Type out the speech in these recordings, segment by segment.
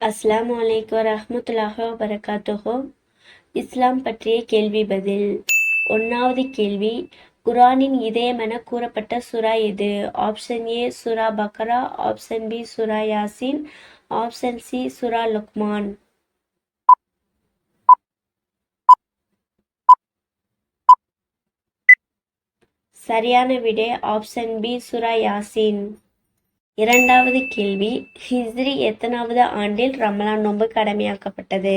அஸ்லாம் வலைக்கம் ரஹமத்துல்லாஹ் வரகாத்துஹோ இஸ்லாம் பற்றிய கேள்வி பதில். ஒன்றாவது கேள்வி குர்ஆனின் இதயமென கூறப்பட்ட சுரா எது? ஆப்ஷன் ஏ சுரா பக்ரா. ஆப்ஷன் பி சுரா யாசின். ஆப்ஷன் சி சுரா லுக்மான். சரியான விடை ஆப்ஷன் பி சுரா யாசின். இரண்டாவது கேள்வி ஹிஸ்ரி எத்தனாவது ஆண்டில் ரமலான் நோன்பு கடமையாக்கப்பட்டது?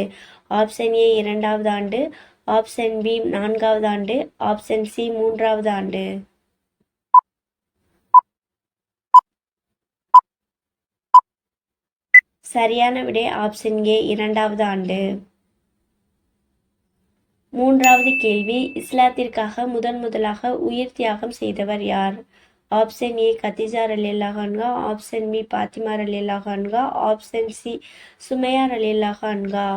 ஆப்ஷன் ஏ இரண்டாவது ஆண்டு ஆப்ஷன் பி நான்காவது ஆண்டு ஆப்ஷன் சி மூன்றாவது ஆண்டு. சரியான விடை ஆப்ஷன் ஏ இரண்டாவது ஆண்டு. மூன்றாவது கேள்வி இஸ்லாத்திற்காக முதன் முதலாக உயிர் தியாகம் செய்தவர் யார்? ஆப்ஷன் ஏ கத்திஜா ரலியல்லாஹன்கா ஆப்ஷன் பி பாத்திமா ரலியல்லாஹன்கா ஆப்ஷன் சி சுமையா ரலியல்லாஹன்கா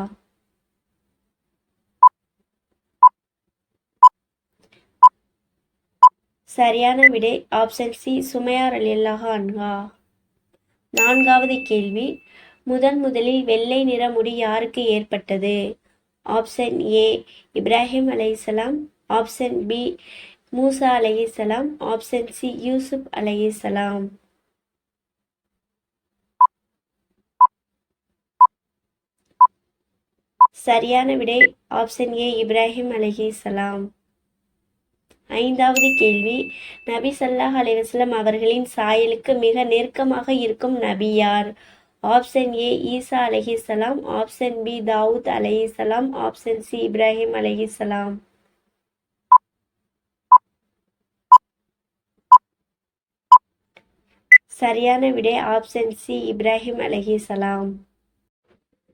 சரியான விடை ஆப்ஷன் சி சுமையா ரலியல்லாஹன்கா நான்காவது கேள்வி. முதன் முதலில் வெள்ளை நிற முடி யாருக்கு ஏற்பட்டது? ஆப்ஷன் ஏ இப்ராஹிம் அலைஹிஸ்ஸலாம் ஆப்ஷன் பி மூசா அலைஹிஸ்ஸலாம் ஆப்ஷன் சி யூசுப் அலைஹிஸ்ஸலாம் சரியான விடை ஆப்ஷன் ஏ இப்ராஹிம் அலைஹிஸ்ஸலாம் ஐந்தாவது கேள்வி நபி சல்லாஹ் அலைஹி அவர்களின் சாயலுக்கு மிக நெருக்கமாக இருக்கும் நபி யார்? ஆப்ஷன் ஏ ஈசா சலாம் ஆப்ஷன் பி தாவூத் அலைஹிஸ்ஸலாம் ஆப்ஷன் சி இப்ராஹிம் அலைஹிஸ்ஸலாம் சரியான விடை ஆப்ஷன் சி இப்ராஹிம் சலாம்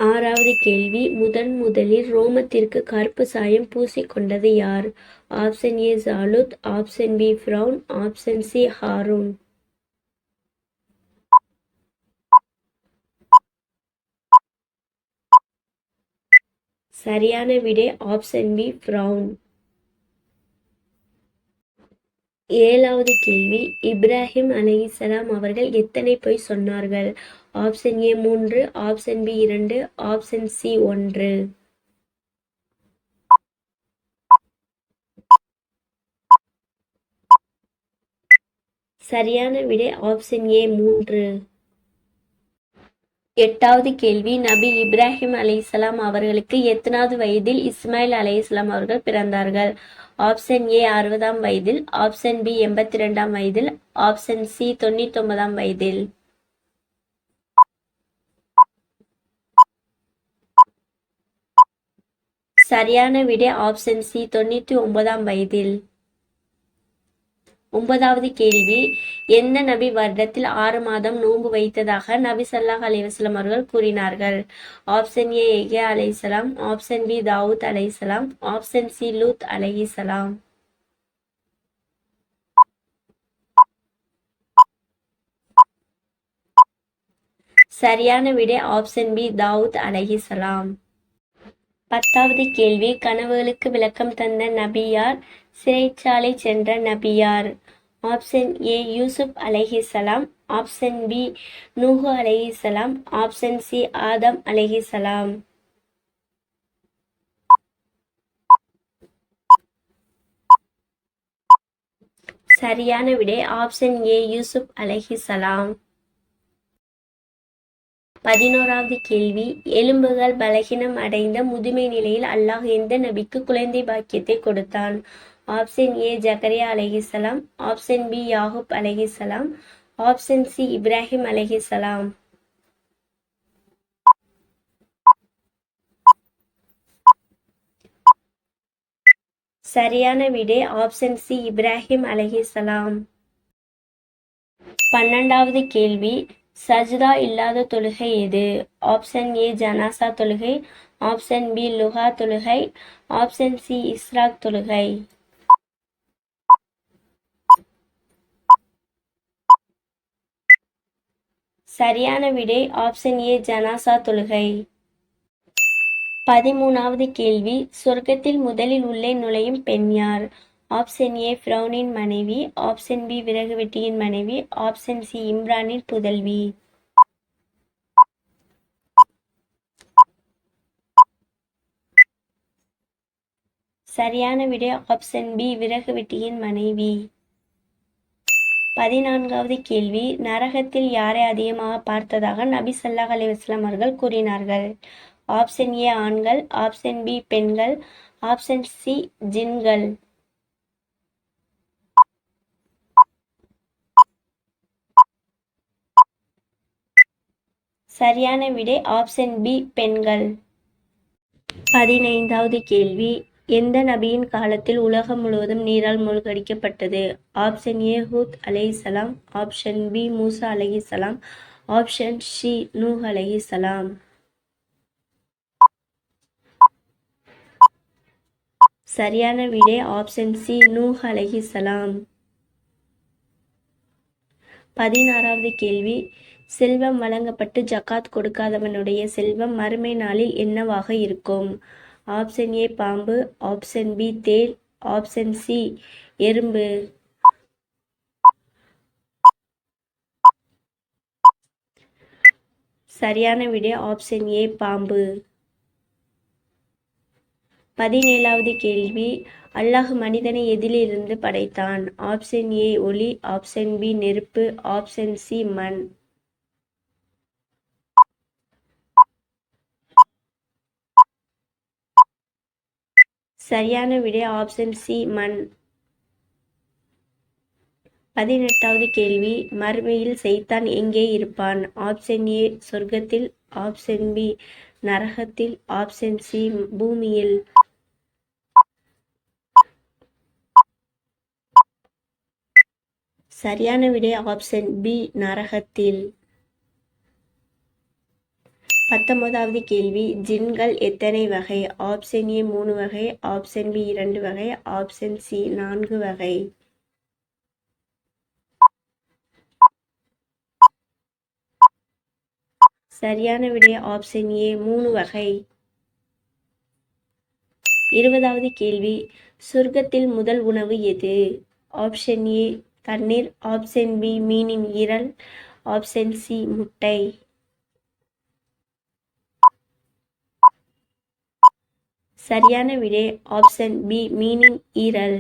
ஆறாவது கேள்வி முதன் முதலில் ரோமத்திற்கு கருப்பு சாயம் பூசிக்கொண்டது யார்? Option A Jalut option B Firaun option C Harun. சரியான விடை ஆப்ஷன் பி ஃப்ரௌன். ஏழாவது கேள்வி. இப்ராஹிம் அலைஹிஸ்ஸலாம் அவர்கள் எத்தனை பொய் சொன்னார்கள்? ஆப்ஷன் ஏ மூன்று ஆப்ஷன் பி இரண்டு ஆப்ஷன் சி ஒன்று. சரியான விடை ஆப்ஷன் ஏ மூன்று. எட்டாவது கேள்வி நபி இப்ராஹிம் அலைஹிஸ்ஸலாம் அவர்களுக்கு எத்தனாவது வயதில் இஸ்மாயில் அலைஹிஸ்ஸலாம் அவர்கள் பிறந்தார்கள்? ஆப்ஷன் ஏ அறுபதாம் வயதில் ஆப்ஷன் பி எண்பத்தி ரெண்டாம் வயதில் ஆப்ஷன் சி தொண்ணூத்தி ஒன்பதாம் வயதில். சரியான விடை ஆப்ஷன் சி தொண்ணூத்தி ஒன்பதாம் வயதில். ஒன்பதாவது கேள்வி எந்த நபி வருடத்தில் ஆறு மாதம் நோன்பு வைத்ததாக நபி சல்லாஹ் அலைஹி அவர்கள் கூறினார்கள்? ஆப்ஷன் ஏ ஏகே அலைசலாம் ஆப்ஷன் பி தாவூத் அலைசலாம் ஆப்ஷன் சி லூத் அலைசலாம் சரியான விடை ஆப்ஷன் பி தாவூத் அலஹிசலாம் பத்தாவது கேள்வி. கனவுகளுக்கு விளக்கம் தந்த நபியார் சிறைச்சாலை சென்ற நபியார். ஆப்ஷன் ஏ யூசுப் அலஹிசலாம் ஆப்ஷன் பி நூஹு அலஹிசலாம் ஆப்ஷன் சி ஆதம் அலஹிசலாம் சரியான விடை ஆப்ஷன் ஏ யூசுப் அலஹிசலாம் பதினோராவது கேள்வி எலும்புகள் பலகீனம் அடைந்த முதுமை நிலையில் அல்லாஹ் எந்த நபிக்கு குழந்தை பாக்கியத்தை கொடுத்தான்? ஆப்ஷன் ஏ ஜக்கரியா அலைஹிஸ்ஸலாம் ஆப்ஷன் பி யாகுப் அலைஹிஸ்ஸலாம் ஆப்ஷன் சி இப்ராஹிம் அலைஹிஸ்ஸலாம் சரியான விடை ஆப்ஷன் சி இப்ராஹிம் அலைஹிஸ்ஸலாம் பன்னெண்டாவது கேள்வி சஜ்தா இல்லாத தொழுகை எது? ஆப்ஷன் ஏ ஜனாசா தொழுகை. ஆப்ஷன் பி லுஹா தொழுகை. ஆப்ஷன் சி இஸ்ராக் தொழுகை. சரியான விடை ஆப்ஷன் ஏ ஜனாசா தொழுகை. பதிமூணாவது கேள்வி சொர்க்கத்தில் முதலில் உள்ளே நுழையும் பெண் யார்? ஆப்ஷன் ஏ ஃப்ரௌனின் மனைவி. ஆப்ஷன் பி விறகு வெட்டியின் மனைவி. ஆப்ஷன் சி இம்ரானின் புதல்வி. சரியான விடை ஆப்ஷன் பி விறகு வெட்டியின் மனைவி. பதினான்காவது கேள்வி நரகத்தில் யாரை அதிகமாக பார்த்ததாக நபி சல்லாஹ் அலிவாஸ்லாம் அவர்கள் கூறினார்கள்? ஆப்ஷன் ஏ ஆண்கள். ஆப்ஷன் பி பெண்கள். ஆப்ஷன் சி ஜின்கள். சரியான விடை ஆப்ஷன் பி பெண்கள். பதினைந்தாவது கேள்வி எந்த நபியின் காலத்தில் உலகம் முழுவதும் நீரால் மூழ்கடிக்கப்பட்டது? ஆப்ஷன் ஏ ஹூத் அலைஹிஸ்ஸலாம் ஆப்ஷன் பி மூசா அலைஹிஸ்ஸலாம் ஆப்ஷன் சி நூஹ் அலைஹிஸ்ஸலாம் சரியான விடை. ஆப்ஷன் சி நூஹ் சலாம் பதினாறாவது கேள்வி. செல்வம் வழங்கப்பட்டு ஜகாத் கொடுக்காதவனுடைய செல்வம் மறுமை நாளில் என்னவாக இருக்கும்? ஆப்ஷன் ஏ பாம்பு. ஆப்ஷன் பி தேல். ஆப்ஷன் சி எறும்பு. சரியான விடை ஆப்ஷன் ஏ பாம்பு. பதினேழாவது கேள்வி. அல்லாஹ் மனிதனை எதிலிருந்து படைத்தான்? ஆப்ஷன் ஏ ஒளி. ஆப்ஷன் பி நெருப்பு. ஆப்ஷன் சி மண். சரியான விடை ஆப்ஷன் சி மண். பதினெட்டாவது கேள்வி மறுமையில் செய்தான் எங்கே இருப்பான்? ஆப்ஷன் ஏ சொர்க்கத்தில். ஆப்ஷன் பி நரகத்தில். ஆப்ஷன் சி பூமியில். சரியான விடை ஆப்ஷன் பி நரகத்தில். பத்தொன்பதாவது கேள்வி ஜின்கள் எத்தனை வகை? ஆப்ஷன் ஏ மூணு வகை ஆப்ஷன் பி இரண்டு வகை ஆப்ஷன் சி நான்கு வகை. சரியான விடை ஆப்ஷன் ஏ மூணு வகை. இருபதாவது கேள்வி சொர்க்கத்தில் முதல் உணவு எது? ஆப்ஷன் ஏ தண்ணீர் ஆப்ஷன் பி மீனின் ஈரல் ஆப்ஷன் சி முட்டை. சரியான விடை ஆப்ஷன் பி மீனின் ஈரல்.